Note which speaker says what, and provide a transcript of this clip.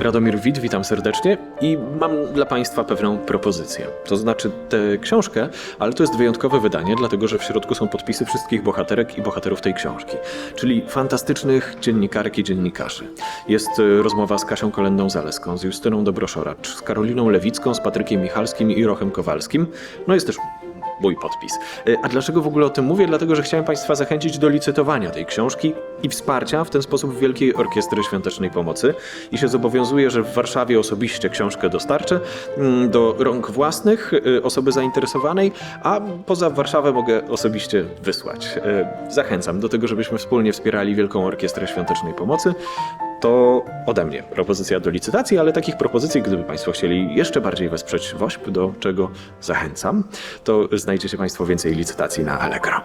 Speaker 1: Radomir Wit, witam serdecznie i mam dla Państwa pewną propozycję. To znaczy tę książkę, ale to jest wyjątkowe wydanie, dlatego że w środku są podpisy wszystkich bohaterek i bohaterów tej książki, czyli fantastycznych dziennikarek i dziennikarzy. Jest e, rozmowa z Kasią Kolendą-Zaleską, z Justyną Dobroszoracz, z Karoliną Lewicką, z Patrykiem Michalskim i Rochem Kowalskim. No jest też mój podpis. E, A dlaczego w ogóle o tym mówię? Dlatego, że chciałem Państwa zachęcić do licytowania tej książki i wsparcia w ten sposób Wielkiej Orkiestry Świątecznej Pomocy. I się zobowiązuję, że w Warszawie osobiście książkę dostarczę mm, do rąk własnych y, osoby zainteresowanej, a poza Warszawę mogę osobiście wysłać. E, Zachęcam do tego, żebyśmy wspólnie wspierali Wielką Orkiestrę Świątecznej Pomocy. To ode mnie propozycja do licytacji, ale takich propozycji, gdyby Państwo chcieli jeszcze bardziej wesprzeć WOŚP, do czego zachęcam, to znajdziecie Państwo więcej licytacji na Allegro.